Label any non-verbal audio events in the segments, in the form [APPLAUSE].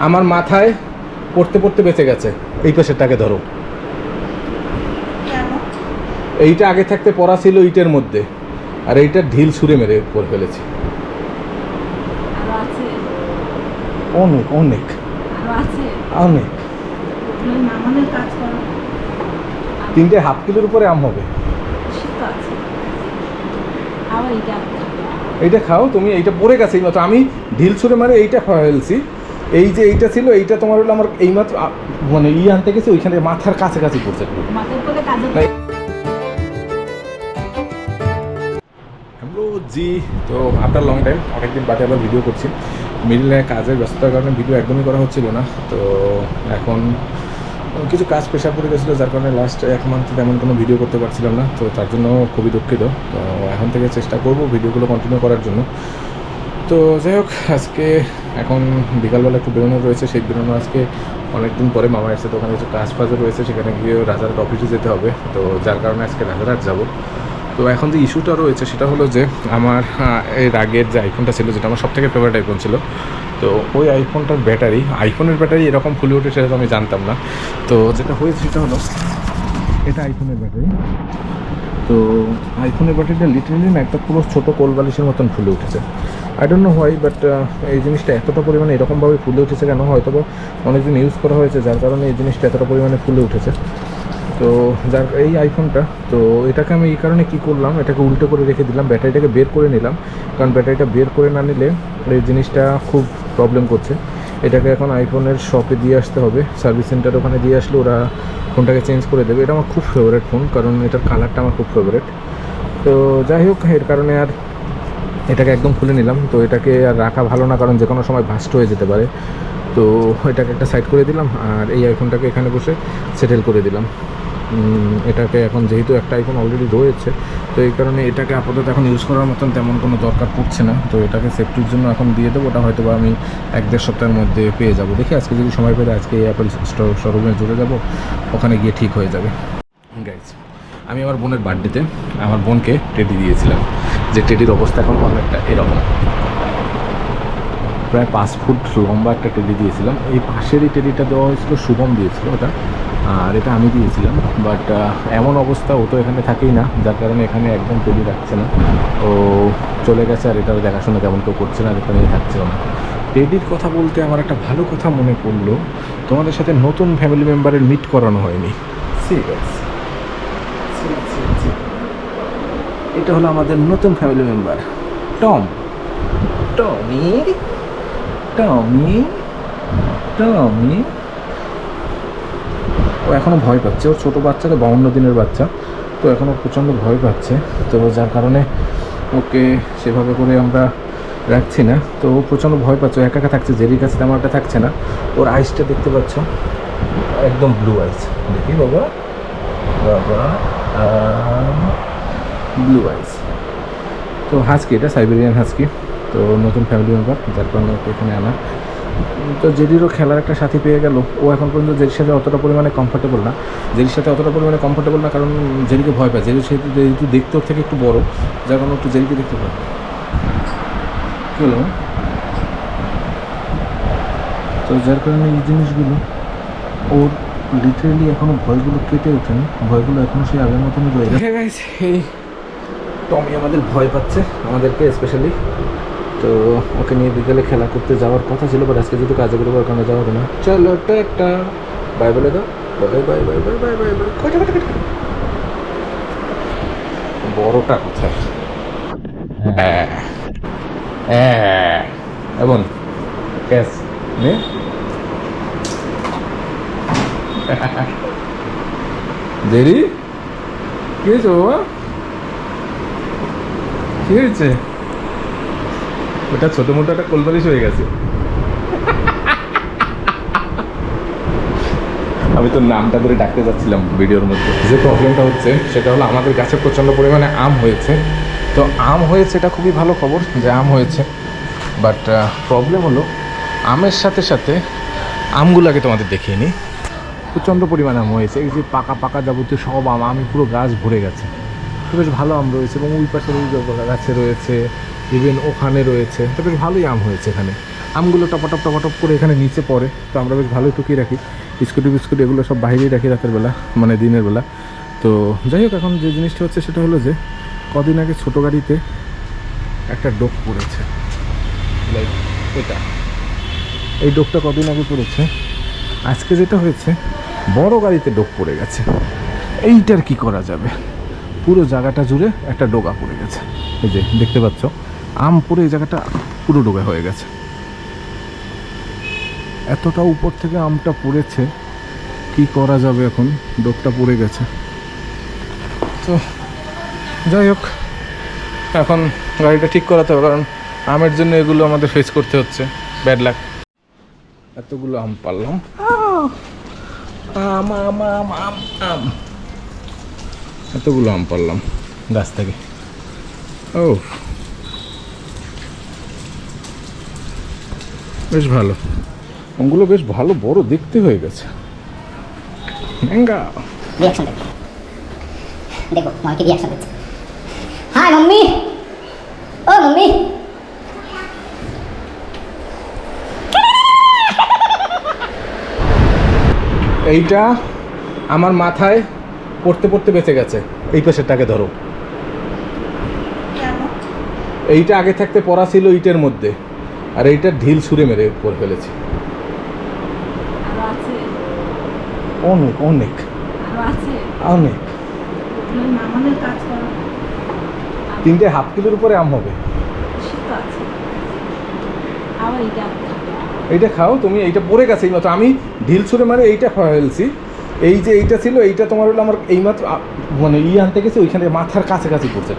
আমার মাথায় পড়তে পড়তে বেঁচে গেছে। এই পাশেরটাকে ধরো। এইটা আগে থাকতে পড়া ছিল ইটের মধ্যে। আর এইটা ঢিল ছুঁড়ে মেরে পড়ে ফেলেছি। অনেক অনেক। অনেক। করো। তিনটে হাফ কিলোর উপরে আম হবে। এইটা খাও তুমি এইটা পড়ে গেছে। এইমাত্র আমি ঢিল ছুঁড়ে মারে এইটা ফেলছি। এই যে এইটা ছিল এইটা তোমার হলো আমার এইমাত্র মানে ই আনতে গেছি ওইখানে মাথার কাছাকাছি পড়ছে জি তো আফটার লং টাইম অনেকদিন বাদে আবার ভিডিও করছি। মিডিলে কাজের ব্যস্ততার কারণে ভিডিও একদমই করা হচ্ছিল না। তো এখন কিছু কাজ প্রেশার পড়ে গেছিল যার কারণে লাস্ট এক মান্থ তেমন কোনো ভিডিও করতে পারছিলাম না। তো তার জন্য খুবই দুঃখিত। তো এখন থেকে চেষ্টা করব ভিডিওগুলো কন্টিনিউ করার জন্য। তো যাই হোক, আজকে এখন বিকালবেলা একটু বেরোনো রয়েছে, সেই বেরোনো আজকে অনেকদিন পরে মামা এসেছে, তো ওখানে কিছু কাজ ফাজও রয়েছে, সেখানে গিয়ে রাজারহাট অফিসে যেতে হবে। তো যার কারণে আজকে রাজারহাট যাব। তো এখন যে ইস্যুটা রয়েছে, সেটা হলো যে আমার এর আগের যে আইফোনটা ছিল, যেটা আমার সবথেকে ফেভারিট আইফোন ছিল, তো ওই আইফোনটার ব্যাটারি আইফোনের ব্যাটারি এরকম ফুলে ওঠে সেটা তো আমি জানতাম না। তো যেটা হয়েছে সেটা হলো, এটা আইফোনের ব্যাটারি তো আইফোনের ব্যাটারিটা লিটারেলি না একটা পুরো ছোটো কোল বালিশের মতন ফুলে উঠেছে। I don't know why but এই জিনিসটা এতটা পরিমাণে এরকমভাবে ফুলে উঠেছে কেন? হয়তো অনেকদিন ইউজ করা হয়েছে, যার কারণে এই জিনিসটা এতটা পরিমাণে ফুলে উঠেছে। তো যার, এই আইফোনটা তো এটাকে আমি এই কারণে কী করলাম, এটাকে উল্টো করে রেখে দিলাম ব্যাটারিটাকে বের করে নিলাম। কারণ ব্যাটারিটা বের করে না নিলে এই জিনিসটা খুব প্রবলেম করছে। এটাকে এখন আইফোনের শপে দিয়ে আসতে হবে। সার্ভিস সেন্টার ওখানে দিয়ে আসলে ওরা ফোনটাকে চেঞ্জ করে দেবে। এটা আমার খুব ফেভারেট ফোন কারণ এটার কালারটা আমার খুব ফেভারেট তো যাই হোক, এর কারণে আর এটাকে একদম খুলে নিলাম। তো এটাকে আর রাখা ভালো না, কারণ যে কোনো সময় ভাস্ট হয়ে যেতে পারে। তো এটাকে একটা সাইড করে দিলাম, আর এই আইফোনটাকে এখানে বসে সেটেল করে দিলাম। এটাকে এখন যেহেতু একটা আইফোন অলরেডি রয়েছে, তো এই কারণে এটাকে আপাতত এখন ইউজ করার মতন তেমন কোনো দরকার পড়ছে না। তো এটাকে সেফটির জন্য এখন দিয়ে দেবো, ওটা হয়তো আমি এক দেড় সপ্তাহের মধ্যে পেয়ে যাব। দেখি আজকে যদি সময় পেলে আজকে অ্যাপেল স্টোর শোরুমে জুড়ে যাব, ওখানে গিয়ে ঠিক হয়ে যাবে। গাইজ আমি আমার বোনের বার্থডেতে আমার বোনকে টেডি দিয়েছিলাম। যে টেডির অবস্থা এখন অনেকটা এরকম। প্রায় পাঁচ ফুট লম্বা একটা টেডি দিয়েছিলাম। এই পাশেরই টেডিটা দেওয়া হয়েছিল, শুভম দিয়েছিল ওটা। আর এটা আমি দিয়েছিলাম বাট এমন অবস্থা ও তো এখানে থাকেই না, যার কারণে এখানে একদম টেডি রাখছে না। ও চলে গেছে আর এটার দেখাশোনা তেমন কেউ করছে না, আর এখানে থাকছেও না। টেডির কথা বলতে আমার একটা ভালো কথা মনে পড়ল, তোমাদের সাথে নতুন ফ্যামিলি মেম্বারের মিট করানো হয়নি। ঠিক আছে এটা হলো আমাদের নতুন family member Tom Tommy Tommy Tommy ও এখনও ভয় পাচ্ছে। ওর ছোটো বাচ্চা তো বাউন্ন দিনের বাচ্চা, তো এখনও প্রচণ্ড ভয় পাচ্ছে। তো যার কারণে ওকে সেভাবে করে আমরা রাখছি না। তো ও প্রচণ্ড ভয় পাচ্ছে। একা একা থাকছে, জেরির কাছে তেমন একটা থাকছে না। ওর আইসটা দেখতে পাচ্ছ? একদম ব্লু আইস দেখি বাবা। বাবা ব্লু আইস তো হাস্কি এটা সাইবেরিয়ান হাস্কি তো নতুন ফ্যামিলি মেম্বার যার কারণে ওকে এখানে আনা। তো জেডিরও খেলার একটা সাথী পেয়ে গেল। ও এখন পর্যন্ত জেডির সাথে অতটা পরিমাণে কমফোর্টেবল না। জেডির সাথে অতটা পরিমাণে কমফোর্টেবল না কারণ জেডিকে ভয় পায়। জেডির সাথে যেহেতু দেখতে ওর থেকে একটু বড়, যার কারণে একটু জেডিকে দেখতে পায়। হ্যালো তো যার কারণে এই জিনিসগুলো ওর লিটারেলি এখনও ভয়গুলো কেটে ওঠেনি। ভয়গুলো এখনও সেই আগের মতনই রয়ে গেছে। টমি আমাদের ভয় পাচ্ছে, আমাদেরকে স্পেশালি তো ওকে নিয়ে বিকেলে খেলা করতে যাওয়ার কথা ছিল বাট আজকে যেহেতু কাজে করব ওখানে যাওয়া হবে না। চলো একটা বাই বলে দাও। Bye bye bye bye bye bye bye কটা কটা কটা বড়টা কোথায়? হ্যাঁ। হ্যাঁ। এবং ক্যাশ নে। দেরি? কি হয়েছে বাবা? কি হয়েছে? ওটা ছোট মোটো একটা কোলবালিশ হয়ে গেছে। আমি তো নামটা ধরে ডাকতে যাচ্ছিলাম ভিডিওর মধ্যে। যে প্রবলেমটা হচ্ছে সেটা হলো আমাদের গাছে প্রচণ্ড পরিমাণে আম হয়েছে। তো আম হয়েছে এটা খুবই ভালো খবর যে আম হয়েছে। বাট প্রবলেম হলো আমের সাথে সাথে আমগুলোকে তোমাদের দেখিয়ে নিই। প্রচণ্ড পরিমাণে আম হয়েছে এই যে পাকা পাকা যাবতীয় সব আম আমি পুরো গাছ ভরে গেছে। তো বেশ ভালো আম রয়েছে এবং ওই পাশে ওই গাছে রয়েছে ইভেন ওখানে রয়েছে। তো বেশ ভালোই আম হয়েছে এখানে। আমগুলো টপাটপ টপাটপ করে এখানে নিচে পড়ে। তো আমরা বেশ ভালোই টুকিয়ে রাখি। বিস্কুটি, বিস্কুট এগুলো সব বাইরেই রাখি রাতের বেলা মানে দিনের বেলা। তো যাই হোক, এখন যে জিনিসটা হচ্ছে সেটা হলো যে, কদিন আগে ছোটো গাড়িতে একটা ডোক পড়েছে। লাইক এটা। এই ডোকটা কদিন আগে পড়েছে? আজকে যেটা হয়েছে, বড় গাড়িতে ডোক পড়ে গেছে। এইটার কি করা যাবে? পুরো জায়গাটা জুড়ে একটা ডোগা পড়ে গেছে। এই যে, দেখতে পাচ্ছ? আম পড়ে এই জায়গাটা পুরো ডোগা হয়ে গেছে। এতটা উপর থেকে আমটা পড়েছে, কি করা যাবে এখন? ডোকটা পড়ে গেছে। তো যাই হোক, এখন গাড়িটা ঠিক করাতে হবে, কারণ আমের জন্য এগুলো আমাদের ফেস করতে হচ্ছে। ব্যাড লাক এতগুলো আম পারলাম। আম আম আম আম আম। এতগুলো আম পারলাম। গাছ থেকে। ও। বেশ ভালো। আমগুলো বেশ ভালো বড় দেখতে হয়ে গেছে। ম্যাঙ্গা। রিয়াকশন দেখো। দেখো মাকে রিয়াকশন দিচ্ছে হাই মাম্মি! ও মাম্মি! এইটা আমার মাথায় পড়তে পড়তে বেঁচে গেছে। এই পাশেরটাকে ধরো। এইটা আগে থাকতে পড়া ছিল ইটের মধ্যে। আর এইটা ঢিল ছুঁড়ে মেরে করে ফেলেছি। অনেক অনেক। অনেক। তিনটে হাফ কিলোর উপরে আম হবে। এইটা। খাও তুমি এইটা পড়ে গেছে এইমাত্র। আমি ঢিল ছুঁড়ে মারে এইটা ফেলছি। এই যে এইটা ছিল এইটা তোমার হলো আমার এইমাত্র মানে ই আনতে গেছে ওইখানে মাথার কাছাকাছি পড়ছে।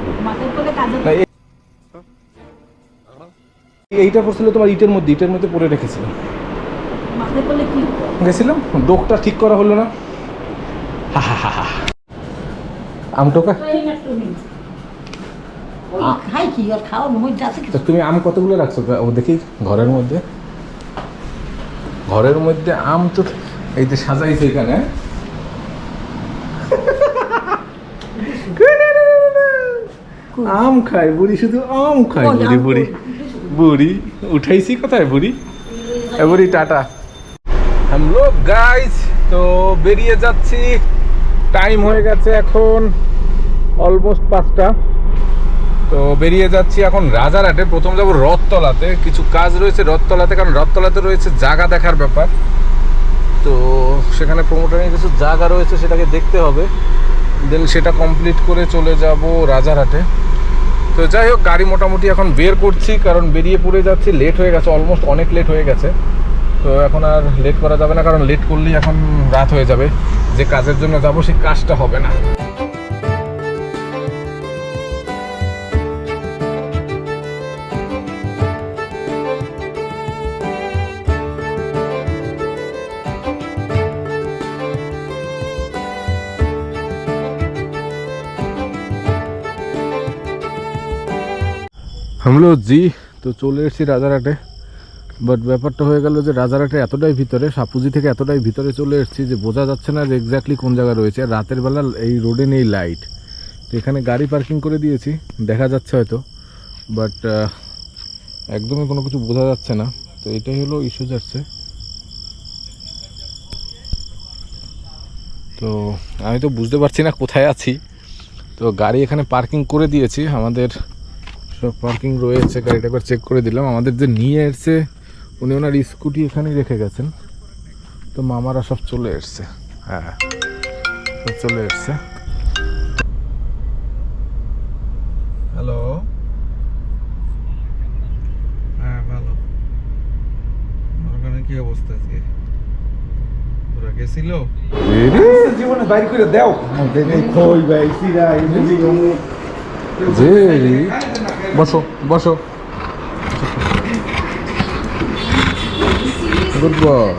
এইটা পড়ছিল তোমার ইটের মধ্যে ইটের মধ্যে পড়ে রেখেছিলাম? গেছিলাম ডোকটা ঠিক করা হলো না। আমটোকা তুমি আম কতগুলো রাখছো? ও দেখি ঘরের মধ্যে। ঘরের মধ্যে আম তো এই যে সাজাইছে এখানে। [LAUGHS] আম খায় বুড়ি শুধু আম খায় বুড়ি বুড়ি। বুড়ি, উঠাইছি কোথায় বুড়ি? বুড়ি, টাটা। হাম লোক গাইজ তো বেরিয়ে যাচ্ছি। টাইম হয়ে গেছে এখন অলমোস্ট পাঁচটা। তো বেরিয়ে যাচ্ছি এখন রাজারহাটে। প্রথম যাব রথতলাতে। কিছু কাজ রয়েছে রথতলাতে, কারণ রথতলাতে রয়েছে জায়গা দেখার ব্যাপার। তো সেখানে প্রমোটারের কিছু জায়গা রয়েছে, সেটাকে দেখতে হবে। দেন সেটা কমপ্লিট করে চলে যাব রাজারহাটে। তো যাই হোক, গাড়ি মোটামুটি এখন বের করছি, কারণ বেরিয়ে পড়ে যাচ্ছি লেট হয়ে গেছে অলমোস্ট অনেক লেট হয়ে গেছে। তো এখন আর লেট করা যাবে না, কারণ লেট করলেই এখন রাত হয়ে যাবে। যে কাজের জন্য যাব, সেই কাজটা হবে না। হামলো জি, তো চলে এসেছি রাজারহাটে। বাট ব্যাপারটা হয়ে গেল যে রাজারহাটে এতটাই ভিতরে, সাপুজি থেকে এতটাই ভিতরে চলে এসেছি যে বোঝা যাচ্ছে না যে এক্স্যাক্টলি কোন জায়গায় রয়েছে। আর রাতের বেলা এই রোডে নেই লাইট তো এখানে গাড়ি পার্কিং করে দিয়েছি, দেখা যাচ্ছে হয়তো। বাট একদমই কোনো কিছু বোঝা যাচ্ছে না। তো এটাই হলো ইস্যু যাচ্ছে। তো আমি তো বুঝতে পারছি না কোথায় আছি। তো গাড়ি এখানে পার্কিং করে দিয়েছি, আমাদের সব পার্কিং রয়েছে গাড়িটা একবার চেক করে দিলাম। আমাদের যে নিয়ে এসছে উনি ওনার স্কুটি এখানেই রেখে গেছেন। তো মামারা সব চলে এসছে। হ্যাঁ সব চলে এসছে। হ্যালো হ্যাঁ ভালো। ওখানে কি অবস্থা আজকে? ওরা গেছিল? জীবনে বাইর করে দাও। খই ভাই সিরা যে বসো বসো। Good boy